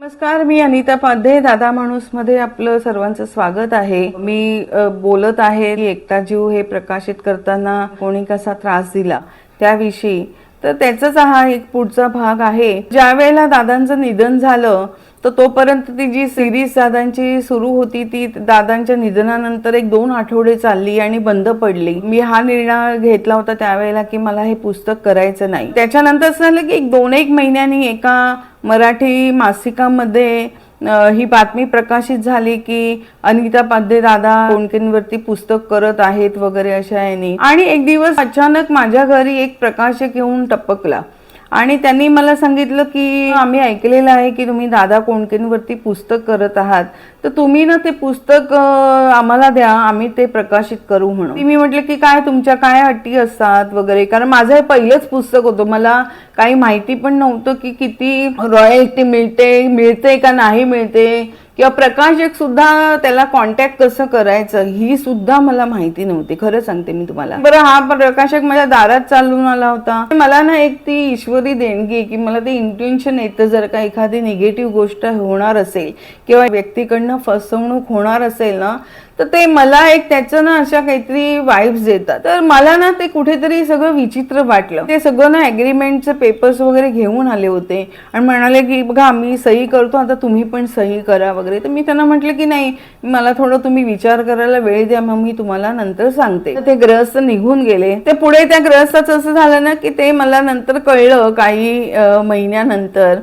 नमस्कार मी अनिता पाध्ये दादा माणूसमध्ये आपलं सर्वांचं स्वागत आहे. मी बोलत आहे की एकटा जीव हे प्रकाशित करताना कोणी कसा त्रास दिला त्याविषयी. तर त्याचाच हा एक पुढचा भाग आहे. ज्या वेळेला दादांचं निधन झालं तर तोपर्यंत ती जी सिरीज दादांची सुरू होती ती दादांच्या निधनानंतर एक दोन आठवडे चालली आणि बंद पडली. मी हा निर्णय घेतला होता त्यावेळेला की मला हे पुस्तक करायचं नाही. त्याच्यानंतर असं झालं की एक दोन एक महिन्यांनी एका मराठी मासिकामध्ये ही बातमी प्रकाशित झाली की अनिता पाध्ये दादा कोणकेंवरती पुस्तक करत आहेत वगैरे अशा यांनी. आणि एक दिवस अचानक माझ्या घरी एक प्रकाशक येऊन टपकला. आणि त्यांनी मला सांगितलं की आम्ही ऐकलेलं आहे की तुम्ही दादा कोणकेंवरती पुस्तक करत आहात. तर तुम्ही ना ते पुस्तक आम्हाला द्या आम्ही ते प्रकाशित करू म्हणून. मी म्हटलं की काय तुमच्या काय अटी असतात वगैरे? कारण माझं हे पहिलंच पुस्तक होतं. मला काही माहिती पण नव्हतं की किती रॉयल्टी मिळते मिळते का नाही मिळते? किंवा प्रकाशक सुद्धा त्याला कॉन्टॅक्ट कसं करायचं ही सुद्धा मला माहिती नव्हती. खरं सांगते मी तुम्हाला. बरं हा प्रकाशक माझ्या दारात चालून आला होता. मला ना एक ती ईश्वरी देणगी की मला ते इंटेन्शन येतं जर का एखादी निगेटिव्ह गोष्ट होणार असेल किंवा व्यक्तीकडनं फसवणूक होणार असेल ना तर ते मला एक त्याचं ना अशा काहीतरी वाईब्स देतात. तर मला ना ते कुठेतरी सगळं विचित्र वाटलं. ते सगळं ना ॲग्रीमेंटचे पेपर्स वगैरे घेऊन आले होते. आणि म्हणाले की बघा आम्ही सही करतो आता तुम्ही पण सही करा वगैरे. तर मी त्यांना म्हटलं की नाही मला थोडं तुम्ही विचार करायला वेळ द्या मग मी तुम्हाला नंतर सांगते. ते ग्रहस्थ निघून गेले. ते पुढे त्या ग्रहस्थाचं असं झालं ना की ते मला नंतर कळलं काही महिन्यानंतर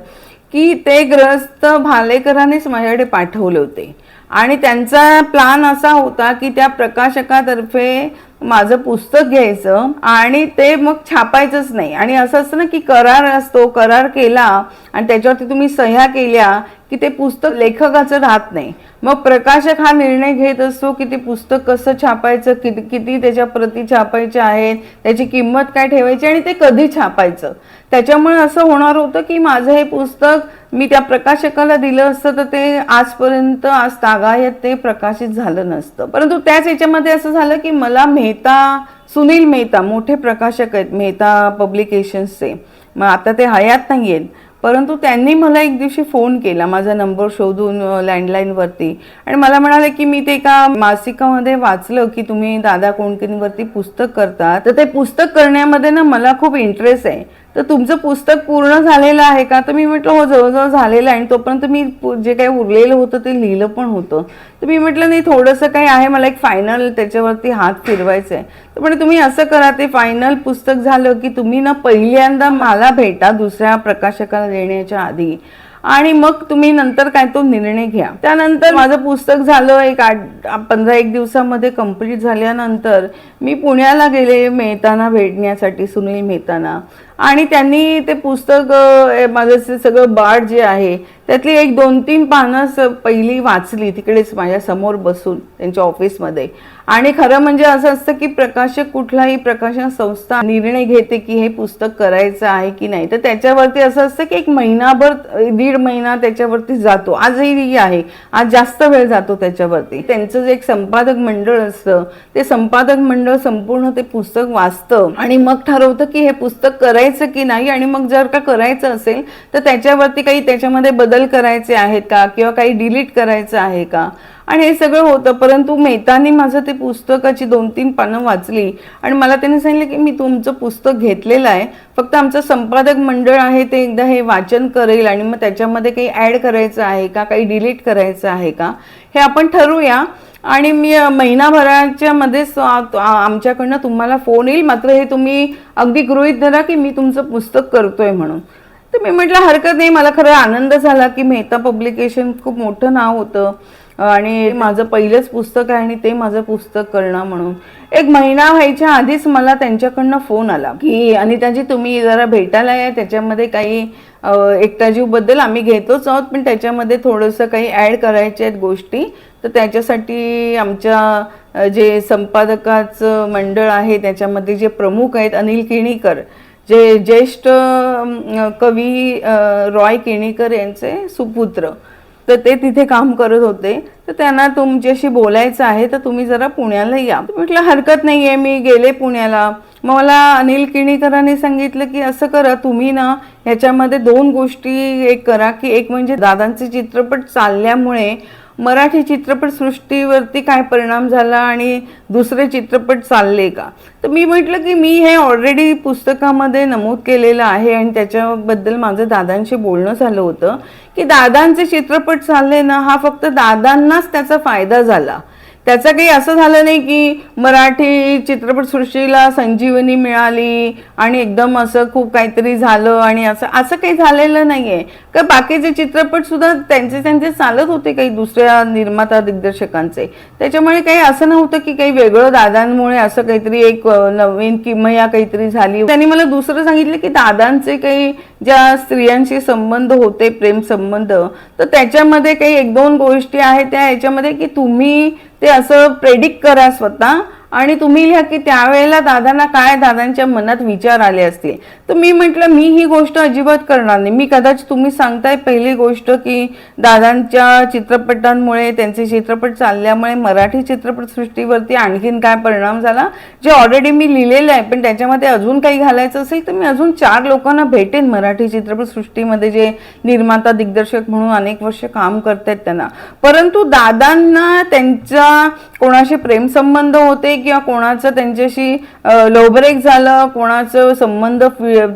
की ते ग्रहस्थ भालेकरांनीच माझ्याकडे पाठवले होते. आणि त्यांचा प्लान असा होता की त्या प्रकाशकातर्फे माझं पुस्तक घ्यायचं आणि ते मग छापायचंच नाही. आणि असं असतं ना की करार असतो करार केला आणि त्याच्यावरती तुम्ही सह्या केल्या की ते पुस्तक लेखकाचं राहत नाही. मग प्रकाशक हा निर्णय घेत असतो की ते पुस्तक कसं छापायचं किती किती त्याच्या प्रती छापायच्या आहेत त्याची किंमत काय ठेवायची आणि ते कधी छापायचं? त्याच्यामुळे असं होणार होतं की माझं हे पुस्तक मी त्या प्रकाशकाला दिलं असतं तर ते आजपर्यंत आज तागायत ते प्रकाशित झालं नसतं. परंतु त्याच याच्यामध्ये असं झालं की मला मेहता सुनील मेहता मोठे प्रकाशक आहेत मेहता पब्लिकेशन्सचे. मग आता ते हयात नाही आहेत परंतु त्यांनी मला एक दिवशी फोन केला माझा नंबर शोधून लँडलाईनवरती आणि मला म्हणाले की मी ते एका मासिकामध्ये वाचलं की तुम्ही दादा कोणकेंवरती पुस्तक करता तर ते पुस्तक करण्यामध्ये ना मला खूप इंटरेस्ट आहे. तर तुमचं पुस्तक पूर्ण झालेलं आहे का? तर मी म्हटलं हो जवळजवळ झालेलं आहे. आणि तोपर्यंत मी जे काही उरलेलं होतं ते लिहिलं पण होतं. तर मी म्हटलं नाही थोडंसं काही आहे. मला एक फायनल त्याच्यावरती हात फिरवायचा आहे तर म्हणजे तुम्ही असं करा ते फायनल पुस्तक झालं की तुम्ही ना पहिल्यांदा मला भेटा दुसऱ्या प्रकाशकाला देण्याच्या आधी. आणि मग तुम्ही नंतर काय तो निर्णय घ्या. त्यानंतर माझं पुस्तक झालं एक आठ पंधरा एक दिवसामध्ये कंप्लीट झाल्यानंतर मी पुण्याला गेले मेहताना भेटण्यासाठी सुनील मेहताना. आणि त्यांनी ते पुस्तक माझं सगळं बाळ जे आहे त्यातली एक दोन तीन पानं पहिली वाचली तिकडेच माझ्यासमोर बसून त्यांच्या ऑफिसमध्ये. आणि खरं म्हणजे असं असतं की प्रकाशक कुठलाही प्रकाशन संस्था निर्णय घेते की हे पुस्तक करायचं आहे की नाही. तर त्याच्यावरती असं असतं की एक महिनाभर दीड महिना त्याच्यावरती जातो. आजही आहे. आज जास्त वेळ जातो त्याच्यावरती. त्यांचं जे एक संपादक मंडळ असतं ते संपादक मंडळ संपूर्ण ते पुस्तक वाचतं. आणि मग ठरवतं की हे पुस्तक करायचं की नाही आणि मग जर का करायचं असेल तर त्याच्यावरती काही त्याच्यामध्ये बदल करायचे आहेत का? किंवा काही डिलीट करायचं आहे का? आणि हे सगळं होतं परंतु मेहतानी माझं ते पुस्तकाची दोन तीन पानं वाचली आणि मला त्यांनी सांगितलं की मी तुमचं पुस्तक घेतलेलं आहे फक्त आमचं संपादक मंडळ आहे ते एकदा हे वाचन करेल आणि मग त्याच्यामध्ये काही ॲड करायचं आहे का काही डिलीट करायचं आहे का हे आपण ठरवूया. आणि मी महिनाभराच्या मध्येच आमच्याकडनं तुम्हाला फोन येईल मात्र हे तुम्ही अगदी गृहीत धरा की मी तुमचं पुस्तक करतोय म्हणून. तर मी म्हटलं हरकत नाही मला खरं आनंद झाला की मेहता पब्लिकेशन खूप मोठं नाव होतं. आणि माझं पहिलंच पुस्तक आहे आणि ते माझं पुस्तक करणं म्हणून. एक महिना व्हायच्या आधीच मला त्यांच्याकडनं फोन आला की अनिताजी तुम्ही जरा भेटायला या. त्याच्यामध्ये काही एकताजीवबद्दल एकटा जीवबद्दल आम्ही घेतोच आहोत पण त्याच्यामध्ये थोडंसं काही ॲड करायच्या आहेत गोष्टी. तर त्याच्यासाठी आमच्या जे संपादकाचं मंडळ आहे त्याच्यामध्ये जे प्रमुख आहेत अनिल किणीकर जे ज्येष्ठ कवी रॉय केणीकर यांचे सुपुत्र. तर ते तिथे काम करत होते. तर त्यांना तुमच्याशी बोलायचं आहे तर तुम्ही जरा पुण्याला या. म्हटलं हरकत नाही आहे मी गेले पुण्याला. मग मला अनिल किणीकरांनी सांगितलं की असं करा तुम्ही ना ह्याच्यामध्ये दोन गोष्टी एक करा की एक म्हणजे दादांचे चित्रपट चालल्यामुळे मराठी चित्रपटसृष्टीवरती काय परिणाम झाला आणि दुसरे चित्रपट चालले का? तर मी म्हटलं की मी हे ऑलरेडी पुस्तकामध्ये नमूद केलेलं आहे आणि त्याच्याबद्दल माझं दादांशी बोलणं झालं होतं की दादांचे चित्रपट चालले ना हा फक्त दादांनाच त्याचा फायदा झाला. त्याचं काही असं झालं नाही की मराठी चित्रपटसृष्टीला संजीवनी मिळाली आणि एकदम असं खूप काहीतरी झालं आणि असं असं काही झालेलं नाहीये. का बाकीचे चित्रपट सुद्धा त्यांचे त्यांचे चालत होते काही दुसऱ्या निर्माता दिग्दर्शकांचे. त्याच्यामुळे काही असं नव्हतं की काही वेगळं दादांमुळे असं काहीतरी एक नवीन किमया काहीतरी झाली. त्यांनी मला दुसरं सांगितलं की दादांचे काही ज्या स्त्रियांशी संबंध होते प्रेम संबंध तर त्याच्यामध्ये काही एक दोन गोष्टी आहेत त्या याच्यामध्ये की तुम्ही ते असं प्रेडिक्ट करा स्वतः. आणि तुम्ही लिहा की त्यावेळेला दादांना काय दादांच्या मनात विचार आले असतील. तर मी म्हटलं मी ही गोष्ट अजिबात करणार नाही. मी कदाचित तुम्ही सांगताय पहिली गोष्ट की दादांच्या चित्रपटांमुळे त्यांचे चित्रपट चालल्यामुळे मराठी चित्रपटसृष्टीवरती आणखीन काय परिणाम झाला? जे ऑलरेडी मी लिहिलेलं आहे पण त्याच्यामध्ये अजून काही घालायचं असेल तर मी अजून चार लोकांना भेटेन मराठी चित्रपटसृष्टीमध्ये जे निर्माता दिग्दर्शक म्हणून अनेक वर्ष काम करतायत त्यांना. परंतु दादांना त्यांच्या कोणाशी प्रेमसंबंध होते किंवा कोणाचं त्यांच्याशी लोब्रेक झालं कोणाचं संबंध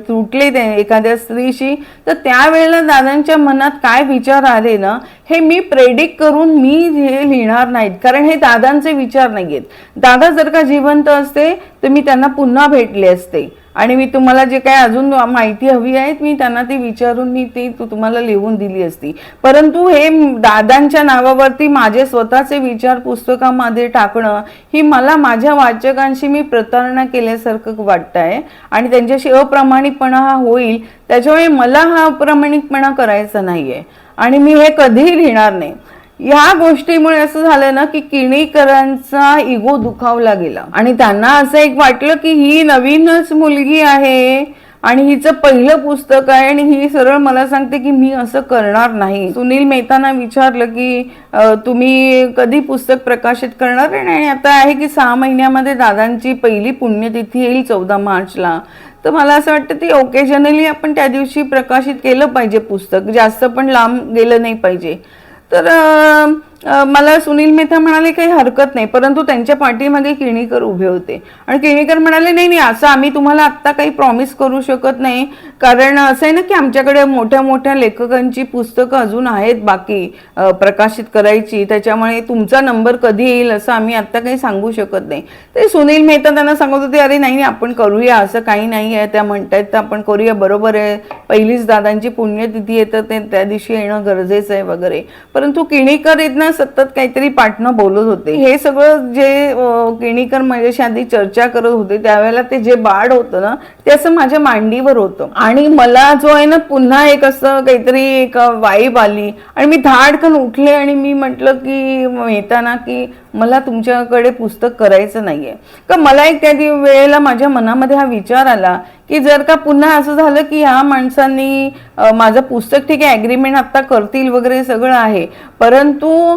तुटले ते एखाद्या स्त्रीशी तर त्यावेळेला दादांच्या मनात काय विचार आले ना हे मी प्रेडिक्ट करून मी हे लिहिणार नाहीत. कारण हे दादांचे विचार नाहीयेत. दादा जर का जिवंत असते तर मी त्यांना पुन्हा भेटले असते. आणि मी तुम्हाला जे काही अजून माहिती हवी आहे मी त्यांना ती विचारून मी ती तुम्हाला लिहून दिली असती. परंतु हे दादांच्या नावावरती माझे स्वतःचे विचार पुस्तकामध्ये टाकणं ही मला माझ्या वाचकांशी मी प्रतारणा केल्यासारखं वाटत आहे आणि त्यांच्याशी अप्रामाणिकपणा हा होईल त्याच्यामुळे मला हा अप्रामाणिकपणा करायचा नाहीये. आणि मी हे कधीही लिहिणार नाही. ह्या गोष्टीमुळे असं झालं ना की किणीकरांचा इगो दुखावला गेला. आणि त्यांना असं एक वाटलं की ही नवीनच मुलगी आहे आणि हिचं पहिलं पुस्तक आहे आणि ही सरळ मला सांगते की मी असं करणार नाही. सुनील मेहताना विचारलं की तुम्ही कधी पुस्तक प्रकाशित करणार आहे? आणि आता आहे की सहा महिन्यामध्ये दादांची पहिली पुण्यतिथी येईल चौदा मार्चला. तर मला असं वाटतं ती ओकेजनली आपण त्या दिवशी प्रकाशित केलं पाहिजे पुस्तक. जास्त पण लांब गेलं नाही पाहिजे. Tadam! मला सुनील मेहता म्हणाले काही हरकत नाही परंतु त्यांच्या पाठीमागे किणीकर उभे होते. आणि किणीकर म्हणाले नाही नाही असं आम्ही तुम्हाला आत्ता काही प्रॉमिस करू शकत नाही. कारण असं आहे ना की आमच्याकडे मोठ्या मोठ्या लेखकांची पुस्तकं अजून आहेत बाकी प्रकाशित करायची. त्याच्यामुळे तुमचा नंबर कधी येईल असं आम्ही आत्ता काही सांगू शकत नाही. ते सुनील मेहता त्यांना सांगत होते अरे नाही नाही, आपण करूया असं काही नाही आहे. त्या म्हणतायत तर आपण करूया बरोबर आहे. पहिलीच दादांची पुण्यतिथी आहे तर ते त्या दिवशी येणं गरजेचं आहे वगैरे. परंतु किणीकर आहेत त्यांना सतत काहीतरी पाटणं बोलत होते. हे सगळं जे केणीकर किणीकर माझ्याशी आधी चर्चा करत होते त्यावेळेला ते जे बाळ होतं ना ते असं माझ्या मांडीवर होतं. आणि मला जो आहे ना पुन्हा एक असं काहीतरी एक वाईब आली. आणि मी धाडकन उठले आणि मी म्हटलं की येताना की मला तुमच्याकडे पुस्तक करायचं नाही आहे का मला एक त्या वेळेला माझ्या मनामध्ये हा विचार आला की जर का पुन्हा असं झालं की ह्या माणसांनी माझं पुस्तक ठीक आहे ॲग्रीमेंट आत्ता करतील वगैरे सगळं आहे परंतु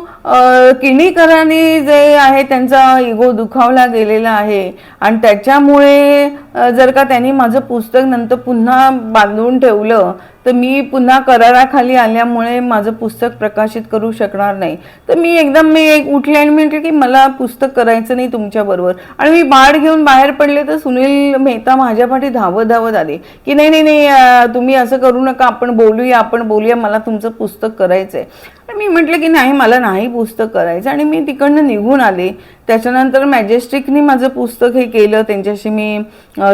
किणीकरांनी जे आहे त्यांचा इगो दुखावला गेलेला आहे आणि त्याच्यामुळे जर का त्यांनी माझं पुस्तक नंतर पुन्हा बांधून ठेवलं तर मी पुन्हा कराराखाली आल्यामुळे माझं पुस्तक प्रकाशित करू शकणार नाही. तर मी एकदम मी एक उठले आणि म्हटलं की मला पुस्तक करायचं नाही तुमच्याबरोबर आणि मी बाळ घेऊन बाहेर पडले तर सुनील मेहता माझ्या पाठी धावत धावत आले की नाही नाही नाही तुम्ही असं करू नका आपण बोलूया आपण बोलूया मला तुमचं पुस्तक करायचंय. तर मी म्हटलं की नाही मला नाही पुस्तक करायचं. आणि मी तिकडनं निघून आले. त्याच्यानंतर मॅजेस्टिकनी माझं पुस्तक हे केलं. त्यांच्याशी मी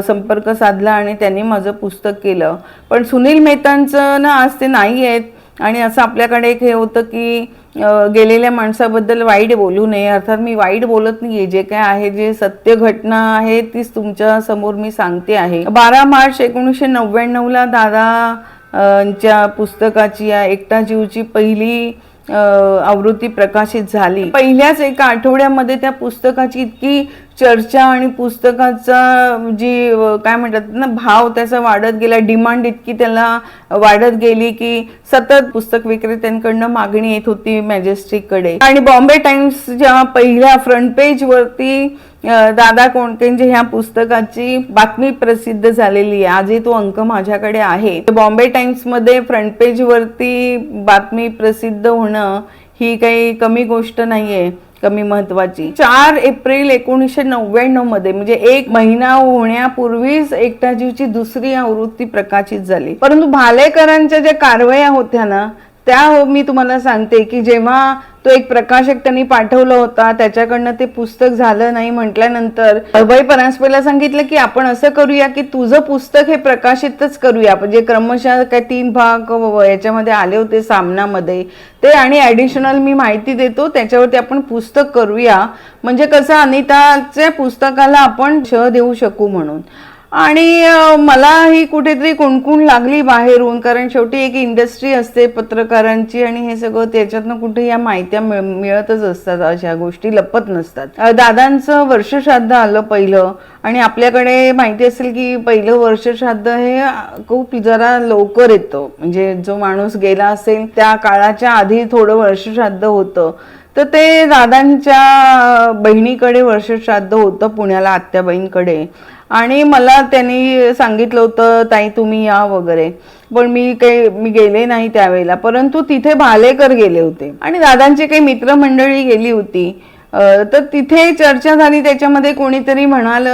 संपर्क साधला आणि त्यांनी माझं पुस्तक केलं. पण सुनील मेहतांचं ना आज ते नाही आहेत. आणि असं आपल्याकडे एक हे होतं की गेलेल्या माणसाबद्दल वाईट बोलू नये. अर्थात मी वाईट बोलत नाहीये. जे काय आहे जे सत्य घटना आहे तीच तुमच्यासमोर मी सांगते आहे. बारा मार्च एकोणीसशे नव्याण्णवला दादा च्या पुस्तकाची या एकटा जीवची पहिली आवृत्ती प्रकाशित झाली. पहिल्याच एका आठवड्यामध्ये त्या पुस्तकाची इतकी चर्चा आणि पुस्तकाचा जी काय म्हणतात ना भाव त्याचा वाढत गेला डिमांड इतकी त्याला वाढत गेली की सतत पुस्तक विक्रेत्यांकडनं मागणी येत होती मॅजेस्टिककडे. आणि बॉम्बे टाइम्सच्या पहिल्या फ्रंट पेज वरती दादा कोंडकेंच्या ह्या पुस्तकाची बातमी प्रसिद्ध झालेली आहे. आजही तो अंक माझ्याकडे आहे. बॉम्बे टाइम्समध्ये फ्रंट पेज वरती बातमी प्रसिद्ध होणं ही काही कमी गोष्ट नाहीये. कमी महत्वाची. चार एप्रिल एकोणीसशे नव्याण्णवमध्ये म्हणजे एक महिना होण्यापूर्वीच एकटा जीवची दुसरी आवृत्ती प्रकाशित झाली. परंतु भालेकरांच्या ज्या कारवाया होत्या ना त्या हो- मी तुम्हाला सांगते की जेव्हा तो एक प्रकाशक त्यांनी पाठवला होता त्याच्याकडनं ते पुस्तक झालं नाही म्हटल्यानंतर अभय परांजपेला सांगितलं की आपण असं करूया की तुझं पुस्तक हे प्रकाशितच करूया. म्हणजे क्रमशः काय तीन भाग याच्यामध्ये आले होते सामनामध्ये ते आणि ॲडिशनल मी माहिती देतो त्याच्यावरती आपण पुस्तक करूया. म्हणजे कसं अनिताच्या पुस्तकाला आपण श देऊ शकू म्हणून. आणि मला ही कुठेतरी कुणकुण लागली बाहेरून कारण शेवटी एक इंडस्ट्री असते पत्रकारांची आणि हे सगळं त्याच्यातनं कुठे या माहित्या मिळतच असतात अशा गोष्टी लपत नसतात. दादांचं वर्षश्राद्ध आलं पहिलं आणि आपल्याकडे माहिती असेल की पहिलं वर्षश्राद्ध हे खूप जरा लवकर येतं. म्हणजे जो माणूस गेला असेल त्या काळाच्या आधी थोडं वर्षश्राद्ध होतं. तर ते दादांच्या बहिणीकडे वर्षश्राद्ध होतं पुण्याला आत्याबाईंकडे. आणि मला त्यांनी सांगितलं होतं ताई तुम्ही या वगैरे. पण मी काही मी गेले नाही त्यावेळेला. परंतु तिथे भालेकर गेले होते. आणि दादांची काही मित्रमंडळी गेली होती. तर तिथे चर्चा झाली. त्याच्यामध्ये कोणीतरी म्हणाल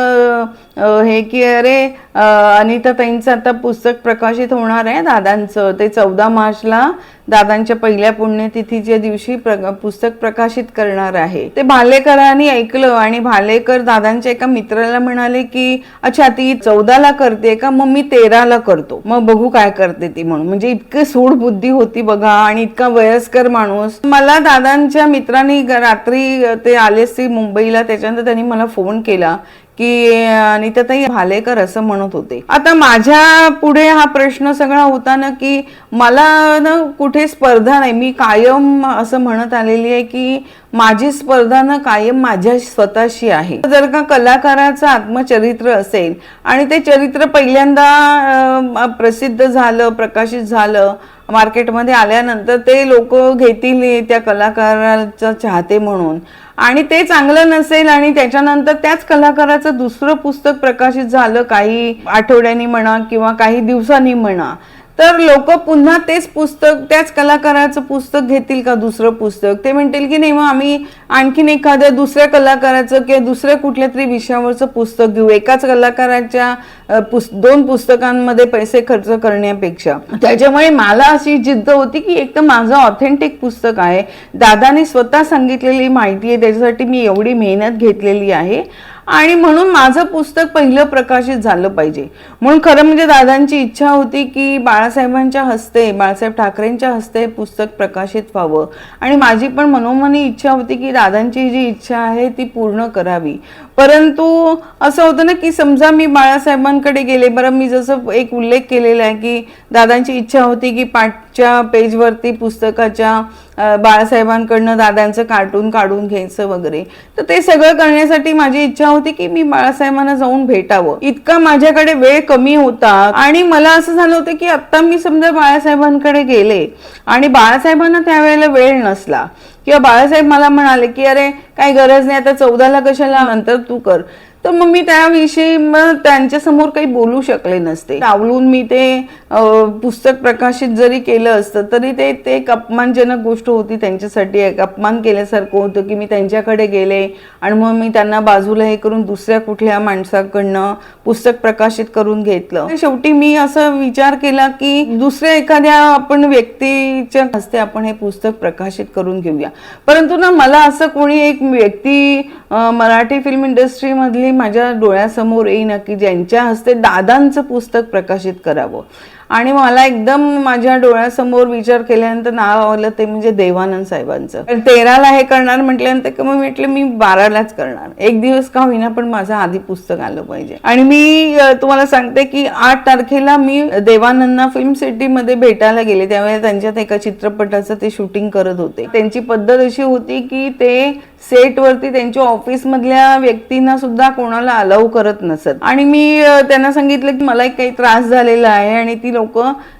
हे की अरे अनिता ताईंचं आता पुस्तक प्रकाशित होणार आहे दादांचं. ते चौदा मार्चला दादांच्या पहिल्या पुण्यतिथीच्या दिवशी प्र पुस्तक प्रकाशित करणार आहे. ते भालेकरांनी ऐकलं आणि भालेकर दादांच्या एका मित्राला म्हणाले की अच्छा ती चौदाला करते का? मग मी तेराला करतो. मग बघू काय करते ती म्हणून. म्हणजे इतकी सूड बुद्धी होती बघा आणि इतका वयस्कर माणूस. मला दादांच्या मित्रांनी रात्री ते आले असते मुंबईला त्याच्यानंतर त्यांनी मला फोन केला की अनिताताई भालेकर असं म्हणत होते. आता माझ्या पुढे हा प्रश्न सगळा होता ना की मला ना कुठे स्पर्धा नाही. मी कायम असं म्हणत आलेली आहे की माझी स्पर्धा ना कायम माझ्या स्वतःशी आहे. जर का कलाकाराचं आत्मचरित्र असेल आणि ते चरित्र पहिल्यांदा प्रसिद्ध झालं प्रकाशित झालं मार्केटमध्ये आल्यानंतर ते लोक घेतील त्या कलाकाराचा चाहते म्हणून. आणि ते चांगलं नसेल आणि त्याच्यानंतर त्याच कलाकाराचं दुसरं पुस्तक प्रकाशित झालं काही आठवड्यांनी म्हणा किंवा काही दिवसांनी म्हणा तर लोक पुन्हा तेच पुस्तक त्याच कलाकाराचं पुस्तक घेतील का दुसरं पुस्तक? ते म्हणतील की नाही मग आम्ही आणखीन एखाद्या दुसऱ्या कलाकाराचं किंवा दुसऱ्या कुठल्या तरी विषयावरचं पुस्तक घेऊ एकाच कलाकाराच्या पुस् दोन पुस्तकांमध्ये पैसे खर्च करण्यापेक्षा. त्याच्यामुळे मला अशी जिद्द होती की एक तर माझं ऑथेंटिक पुस्तक आहे. दादाने स्वतः सांगितलेली माहिती आहे त्याच्यासाठी मी एवढी मेहनत घेतलेली आहे. आणि म्हणून माझं पुस्तक पहिलं प्रकाशित झालं पाहिजे. म्हणून खरं म्हणजे दादांची इच्छा होती की बाळासाहेबांच्या हस्ते बाळासाहेब ठाकरेंच्या हस्ते हे पुस्तक प्रकाशित व्हावं. आणि माझी पण मनोमनी इच्छा होती की दादांची जी इच्छा आहे ती पूर्ण करावी. परंतु असं होतं ना की समजा मी बाळासाहेबांकडे गेले बरं मी जसं एक उल्लेख केलेला आहे की दादांची इच्छा होती की पाठच्या पेजवरती पुस्तकाच्या बाळासाहेबांकडनं दादांचं कार्टून काढून घ्यायचं वगैरे. तर ते सगळं करण्यासाठी माझी इच्छा होती की मी बाळासाहेबांना जाऊन भेटावं. इतका माझ्याकडे वेळ कमी होता आणि मला असं झालं होतं की आता मी समजा बाळासाहेबांकडे गेले आणि बाळासाहेबांना त्यावेळेला वेळ नसला किंवा बाळासाहेब मला म्हणाले की अरे काही गरज नाही आता चौदाला कशाला? नंतर तू कर. तर मग मी त्याविषयी मग त्यांच्यासमोर काही बोलू शकले नसते. आवलून मी ते पुस्तक प्रकाशित जरी केलं असतं तरी ते ते एक अपमानजनक गोष्ट होती त्यांच्यासाठी. एक अपमान केल्यासारखं होतं की मी त्यांच्याकडे गेले आणि मग मी त्यांना बाजूला हे करून दुसऱ्या कुठल्या माणसाकडनं पुस्तक प्रकाशित करून घेतलं. शेवटी मी असं विचार केला की दुसऱ्या एखाद्या आपण व्यक्तीच्या हस्ते आपण हे पुस्तक प्रकाशित करून घेऊया. परंतु ना मला असं कोणी एक व्यक्ती मराठी फिल्म इंडस्ट्रीमधली माझ्या डोळ्यासमोर येईना की ज्यांच्या हस्ते दादांचं पुस्तक प्रकाशित करावं. आणि मला एकदम माझ्या डोळ्यासमोर विचार केल्यानंतर नाव आलं ते म्हणजे देवानंद साहेबांचं. तर तेराला हे करणार म्हटल्यानंतर की मग म्हटलं मी बारालाच करणार. एक दिवस का होईना पण माझं आधी पुस्तक आलं पाहिजे. आणि मी तुम्हाला सांगते की आठ तारखेला मी देवानंदना फिल्म सिटीमध्ये भेटायला गेले. त्यावेळेला त्यांच्यात एका चित्रपटाचं ते शूटिंग करत होते. त्यांची पद्धत अशी होती की ते सेटवरती त्यांच्या ऑफिसमधल्या व्यक्तींना सुद्धा कोणाला अलाव करत नसत. आणि मी त्यांना सांगितलं की मला एक काही त्रास झालेला आहे आणि ती लोक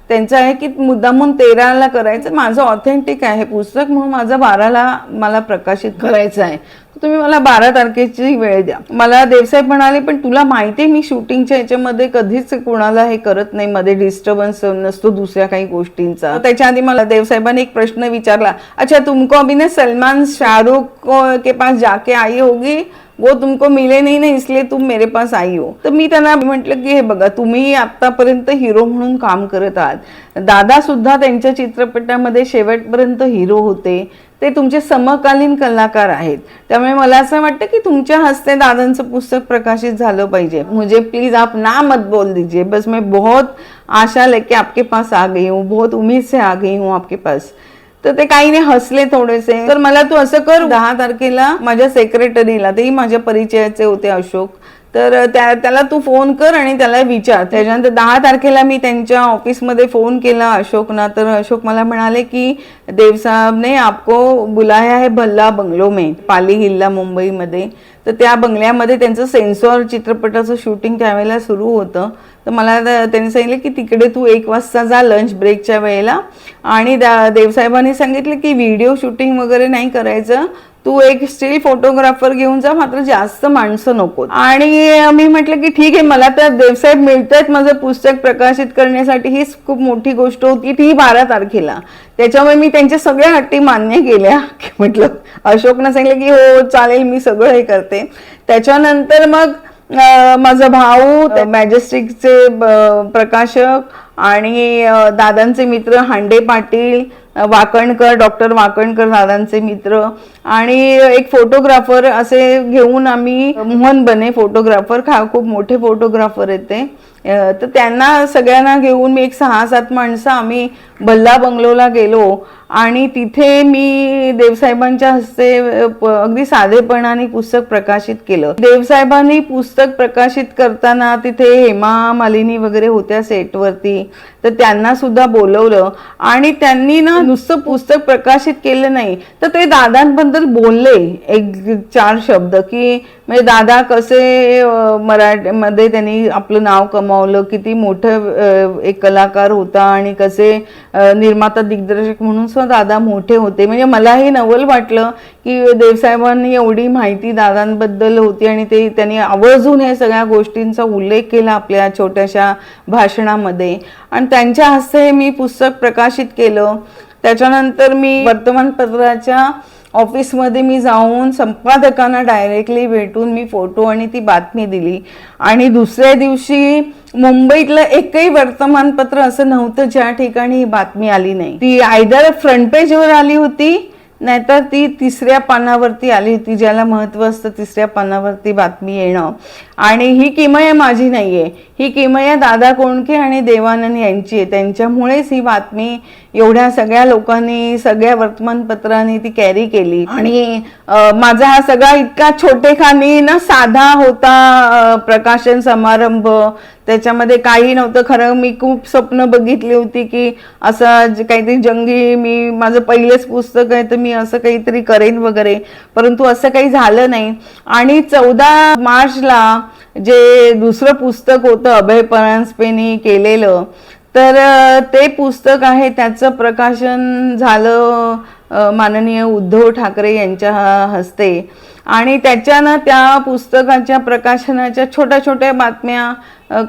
त्यांचं आहे की मुद्दामून तेराला करायचं. माझं ऑथेंटिक आहे. पुस्तक म्हणून माझं बाराला मला प्रकाशित करायचं आहे. तुम्ही मला बारा तारखेची वेळ द्या. मला देवसाहेब म्हणाले पण तुला माहिती आहे मी शूटिंगच्या याच्यामध्ये कधीच कोणाला हे करत नाही. मध्ये डिस्टर्बन्स नसतो दुसऱ्या काही गोष्टींचा. त्याच्या आधी मला देवसाहेबांनी एक प्रश्न विचारला अच्छा तुमको अभिनय सलमान शाहरुख के पास जाके आई होगी? वो तुमको मिले नहीं ना इसलिए तुम मेरे पास आई हो। तर मी त्यांना म्हटलं की हे बघा तुम्ही आतापर्यंत हिरो म्हणून काम करत आहात. दादा सुद्धा त्यांच्या चित्रपटामध्ये शेवटपर्यंत हिरो होते. ते तुमचे समकालीन कलाकार आहेत. त्यामुळे मला असं वाटतं की तुमच्या हस्ते दादांचं पुस्तक प्रकाशित झालं पाहिजे. मुझे प्लीज आप ना मत बोल दीजिए. बस मैं बहुत आशा लेके आपके पास आ गई हूँ. बहुत उम्मीद से आ गई हूँ आपके पास. तर ते काही नाही हसले थोडेसे. तर मला तू असं कर. दहा तारखेला माझ्या सेक्रेटरीला तेही माझ्या परिचयाचे होते अशोक. तर त्या त्याला तू फोन कर आणि त्याला विचार. त्याच्यानंतर दहा तारखेला मी त्यांच्या ऑफिसमध्ये फोन केला अशोकना. तर अशोक मला म्हणाले की देवसाहेबने आपको बुलाया है भल्ला बंगलो में पाली हिल्ला मुंबईमध्ये. तर त्या बंगल्यामध्ये त्यांचं सेन्सॉर चित्रपटाचं शूटिंग त्यावेळेला सुरू होतं. तर मला त्यांनी सांगितलं की तिकडे तू एक वाजता जा लंच ब्रेकच्या वेळेला. आणि देवसाहेबांनी सांगितलं की व्हिडिओ शूटिंग वगैरे नाही करायचं. तू एक स्टील फोटोग्राफर घेऊन जा मात्र जास्त माणसं नको. आणि मी म्हटलं की ठीक आहे मला तर देवसाहेब मिळतात माझं पुस्तक प्रकाशित करण्यासाठी हीच खूप मोठी गोष्ट होती ती बारा तारखेला. त्याच्यामुळे मी त्यांच्या सगळ्या अटी मान्य केल्या. म्हटलं अशोकनं सांगितलं की हो चालेल मी सगळं हे करते. त्याच्यानंतर मग माझा भाऊ मॅजेस्टिकचे प्रकाशक आणि दादांचे मित्र हांडे पाटील वाकणकर डॉक्टर वाकणकर दादांचे मित्र आणि एक फोटोग्राफर असे घेऊन आम्ही मोहन बने फोटोग्राफर खा खूप मोठे फोटोग्राफर आहेत ते. तर त्यांना सगळ्यांना घेऊन मी एक सहा सात माणसं आम्ही भल्ला बंगलोला गेलो आणि तिथे मी देवसाहेबांच्या हस्ते अगदी साधेपणाने पुस्तक प्रकाशित केलं. देवसाहेबांनी पुस्तक प्रकाशित करताना तिथे हेमा मालिनी वगैरे होत्या सेटवरती तर त्यांना सुद्धा बोलवलं आणि त्यांनी ना नुसतं पुस्तक प्रकाशित केलं नाही. तर ते दादांबद्दल बोलले एक चार शब्द की म्हणजे दादा कसे मराठीमध्ये त्यांनी आपलं नाव कमावलं किती मोठं एक कलाकार होता आणि कसे निर्माता दिग्दर्शक म्हणून सुद्धा दादा मोठे होते. म्हणजे मलाही नवल वाटलं की देवसाहेबांनी एवढी माहिती दादांबद्दल होती आणि ते त्यांनी आवर्जून या सगळ्या गोष्टींचा उल्लेख केला आपल्या छोट्याशा भाषणामध्ये. आणि त्यांच्या हस्ते मी पुस्तक प्रकाशित केलं. त्याच्यानंतर मी वर्तमानपत्राच्या ऑफिसमध्ये मी जाऊन संपादकांना डायरेक्टली भेटून मी फोटो आणि ती बातमी दिली. आणि दुसऱ्या दिवशी मुंबईतलं एकही वर्तमानपत्र असं नव्हतं ज्या ठिकाणी ही बातमी आली नाही. ती आयदर फ्रंट पेजवर आली होती नाहीतर ती तिसऱ्या पानावरती आली होती ज्याला महत्त्व असतं तिसऱ्या पानावरती बातमी येणं. आणि ही किमया माझी नाहीये. ही किमया दादा कोणके आणि देवानंद यांची आहे. त्यांच्यामुळेच ही बातमी एवढ्या सगळ्या लोकांनी सगळ्या वर्तमानपत्रांनी ती कॅरी केली. आणि माझा हा सगळा इतका छोटेखानी ना साधा होता प्रकाशन समारंभ. त्याच्यामध्ये काही नव्हतं. खरं मी खूप स्वप्न बघितली होती की असं काहीतरी जंगी मी माझं पहिलेच पुस्तक आहे तर मी असं काहीतरी करेन वगैरे. परंतु असं काही झालं नाही. आणि चौदा मार्चला जे दुसरं पुस्तक होतं अभय परांजपेनी केलेलं तर ते पुस्तक आहे त्याचं प्रकाशन झालं माननीय उद्धव ठाकरे यांच्या हस्ते. आणि त्याच्यानं त्या पुस्तकाच्या प्रकाशनाच्या छोट्या छोट्या बातम्या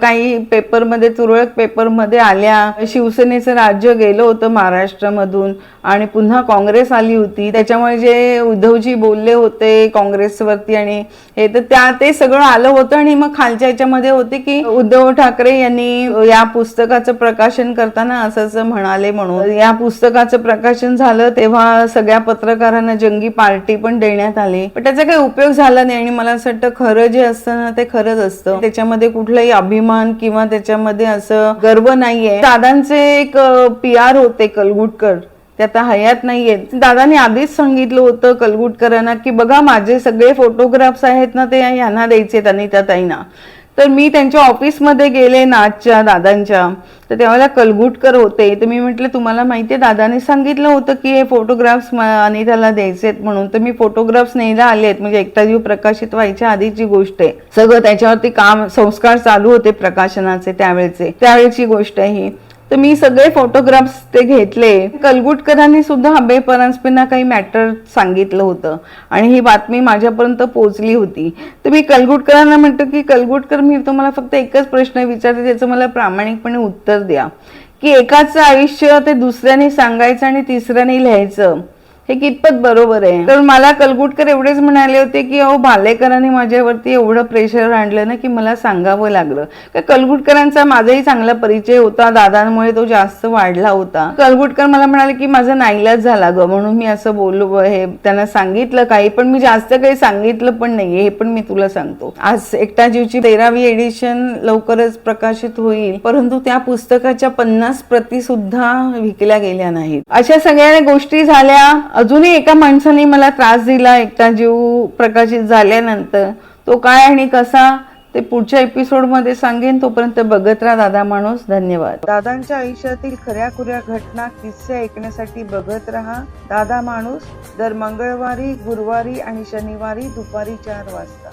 काही पेपरमध्ये तुरळक पेपरमध्ये आल्या. शिवसेनेचं राज्य गेलं होतं महाराष्ट्रामधून आणि पुन्हा काँग्रेस आली होती. त्याच्यामुळे जे उद्धवजी बोलले होते काँग्रेसवरती आणि हे तर त्या ते सगळं आलं होतं आणि मग खालच्या याच्यामध्ये होते की उद्धव ठाकरे यांनी या पुस्तकाचं प्रकाशन करताना असं असं म्हणाले म्हणून. या पुस्तकाचं प्रकाशन झालं तेव्हा सगळ्या पत्रकारांना जंगी पार्टी पण देण्यात आली. पण त्याचं काही उपयोग झाला नाही आणि मला असं वाटतं खरं जे असतं ना ते खरंच असतं. त्याच्यामध्ये कुठलाही अभिमान किंवा त्याच्यामध्ये असं गर्व नाहीये. दादांचे एक पी आर होते कलगुटकर. ते आता हयात नाहीयेत. दादाने आधीच सांगितलं होतं कलगुटकरांना की बघा माझे सगळे फोटोग्राफ्स आहेत ना ते यांना द्यायचे अनिता ताईंना. तर मी त्यांच्या ऑफिसमध्ये गेले नाचच्या दादांच्या. तर त्यावेळेला कलगुटकर होते. तर मी म्हटलं तुम्हाला माहितीये दादाने सांगितलं होतं की हे फोटोग्राफ्स अनिताला द्यायचे आहेत म्हणून. तर मी फोटोग्राफ्स न्यायला आले आहेत. म्हणजे एकटा जीव प्रकाशित व्हायच्या आधीची गोष्ट आहे. सगळं त्याच्यावरती काम संस्कार चालू होते प्रकाशनाचे त्यावेळेचे. त्यावेळेची गोष्ट आहे ही. तर मी सगळे फोटोग्राफ्स ते घेतले. कलगुटकरांनी सुद्धा अभय परांजपेंना काही मॅटर सांगितलं होतं. आणि ही बातमी माझ्यापर्यंत पोहोचली होती. तर मी कलगुटकरांना म्हणतो की कलगुटकर मी तुम्हाला फक्त एकच प्रश्न विचारते त्याचं मला प्रामाणिकपणे उत्तर द्या. की एकाचं आयुष्य ते दुसऱ्याने सांगायचं आणि तिसऱ्याने लिहायचं. हे कितपत बरोबर आहे. तर मला कलगुटकर एवढेच म्हणाले होते की अहो भालेकरांनी माझ्यावरती एवढं प्रेशर आणलं ना की मला सांगावं लागलं. का कलगुटकरांचा माझाही चांगला परिचय होता दादांमुळे तो जास्त वाढला होता. कलगुटकर मला म्हणाले की माझा नाईलाज झाला ग म्हणून मी असं बोललो हे त्यांना सांगितलं काही पण मी जास्त काही सांगितलं पण नाहीये हे पण मी तुला सांगतो. आज एकटा जीवची तेरावी एडिशन लवकरच प्रकाशित होईल परंतु त्या पुस्तकाच्या पन्नास प्रती सुद्धा विकल्या गेल्या नाहीत. अशा सगळ्या गोष्टी झाल्या अजूनही एका माणसाने मला त्रास दिला एकटा जीव प्रकाशित झाल्यानंतर. तो काय आणि कसा ते पुढच्या एपिसोडमध्ये सांगेन. तोपर्यंत बघत राहा दादा माणूस. धन्यवाद. दादांच्या आयुष्यातील खऱ्या खुऱ्या घटना किस्से ऐकण्यासाठी बघत राहा. दादा माणूस दर मंगळवारी गुरुवारी आणि शनिवारी दुपारी चार वाजता.